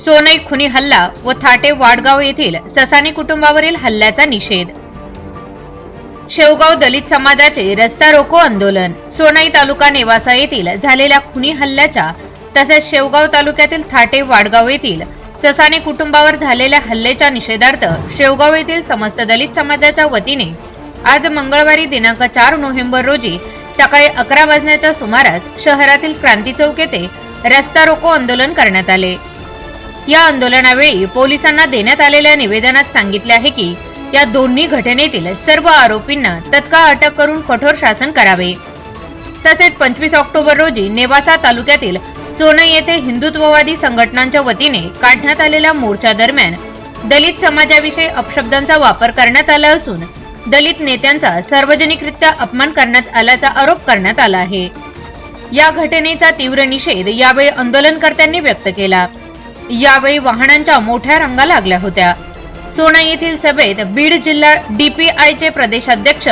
सोनई खुनी हल्ला व थाटे वाडगाव येथील ससानी कुटुंबावरील हल्ल्याचा निषेध. शेवगाव दलित समाजाचे रस्ता रोको आंदोलन. सोनई तालुका नेवासा येथील झालेल्या खुनी हल्ल्याच्या तसेच शेवगाव तालुक्यातील थाटे वाडगाव येथील ससाने कुटुंबावर झालेल्या हल्ल्याच्या निषेधार्थ शेवगाव येथील समस्त दलित समाजाच्या वतीने आज मंगळवारी दिनांक चार नोव्हेंबर रोजी सकाळी अकरा वाजण्याच्या सुमारास शहरातील क्रांती चौक येथे रस्ता रोको आंदोलन करण्यात आले. या आंदोलनावेळी पोलिसांना देण्यात आलेल्या निवेदनात सांगितले आहे की या दोन्ही घटनेतील सर्व आरोपींना तत्काळ अटक करून कठोर शासन करावे. तसेच पंचवीस ऑक्टोबर रोजी नेवासा तालुक्यातील सोनई येथे हिंदुत्ववादी संघटनांच्या वतीने काढण्यात आलेल्या मोर्चा दरम्यान दलित समाजाविषयी अपशब्दांचा वापर करण्यात आला असून दलित नेत्यांचा सार्वजनिकरित्या अपमान करण्यात आल्याचा आरोप करण्यात आला आहे. या घटनेचा तीव्र निषेध यावेळी आंदोलनकर्त्यांनी व्यक्त केला. यावेळी वाहनांच्या मोठ्या रांगा लागल्या होत्या. सोना येथील सभेत बीड जिल्हा डीपीआयचे प्रदेशाध्यक्ष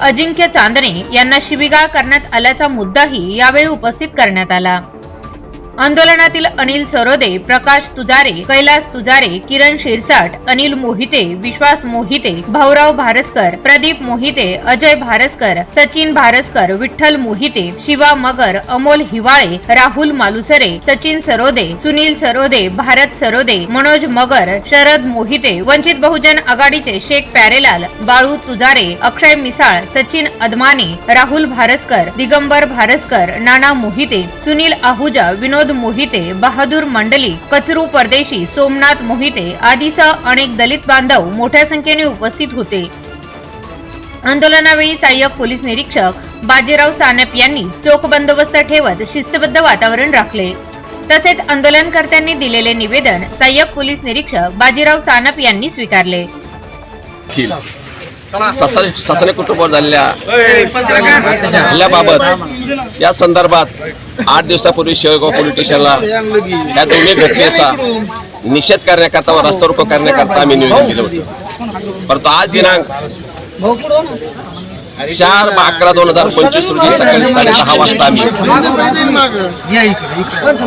अजिंक्य चांदणे यांना शिबिगाळ करण्यात आल्याचा मुद्दाही यावेळी उपस्थित करण्यात आला. आंदोलनातील अनिल सरोदे प्रकाश तुजारे कैलास तुजारे किरण शिरसाट अनिल मोहिते विश्वास मोहिते भाऊराव भारसकर प्रदीप मोहिते अजय भारसकर सचिन भारसकर विठ्ठल मोहिते शिवा मगर अमोल हिवाळे राहुल मालुसरे सचिन सरोदे सुनील सरोदे भारत सरोदे मनोज मगर शरद मोहिते वंचित बहुजन आघाडीचे शेख प्यारेलाल बाळू तुजारे अक्षय मिसाळ सचिन अदमाने राहुल भारसकर दिगंबर भारसकर नाना मोहिते सुनील आहुजा विनोद मोहिते बहादूर मंडली कचरू परदेशी सोमनाथ मोहिते आदीसह अनेक दलित बांधव मोठ्या संख्येने उपस्थित होते. आंदोलनावेळी सहाय्यक पोलीस निरीक्षक बाजीराव सानप यांनी चोख बंदोबस्त ठेवत शिस्तबद्ध वातावरण राखले. तसेच आंदोलनकर्त्यांनी दिलेले निवेदन सहाय्यक पोलीस निरीक्षक बाजीराव सानप यांनी स्वीकारले. शासन शासनिक कुटुंबावर झालेल्या हल्ल्याबाबत या संदर्भात आठ दिवसापूर्वी शेळगाव पोलीस स्टेशनला या दोन्ही घटनेचा निषेध करण्याकरता व रस्ता रोको करण्याकरता आम्ही निवेदन दिलं होतं. परंतु आज दिनांक चार अकरा दोन हजार पंचवीस रोजी सकाळी साडे दहा वाजता आम्ही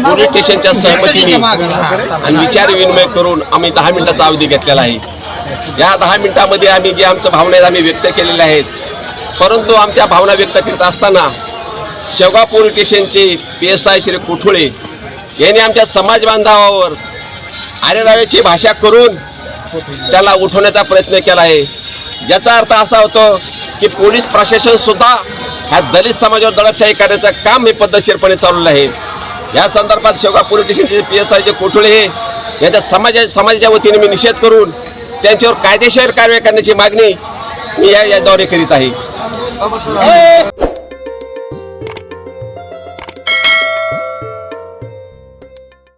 पोलीस स्टेशनच्या सहमतीने आणि विचार विनिमय करून आम्ही दहा मिनिटाचा अवधी घेतलेला आहे. या दहा मिनिटामध्ये आम्ही जे आमच्या भावना आहेत आम्ही व्यक्त केलेल्या आहेत. परंतु आमच्या भावना व्यक्त करीत असताना शेवगाव पोलीस स्टेशनचे P S I Shri Kothule यांनी आमच्या समाज बांधवावर आरेरावेची भाषा करून त्याला उठवण्याचा प्रयत्न केला आहे. ज्याचा अर्थ असा होतो की पोलीस प्रशासनसुद्धा ह्या दलित समाजावर दडपशाही करण्याचं काम हे पद्धतशीरपणे चालवलं आहे. या संदर्भात शेवगाव पोलीस स्टेशनचे पी एस आयचे कोठुळे हे यांच्या समाजा समाजाच्या वतीने मी निषेध करून त्यांच्यावर कायदेशीर कारवाई करण्याची मागणी मी या याद्वारे करीत आहे.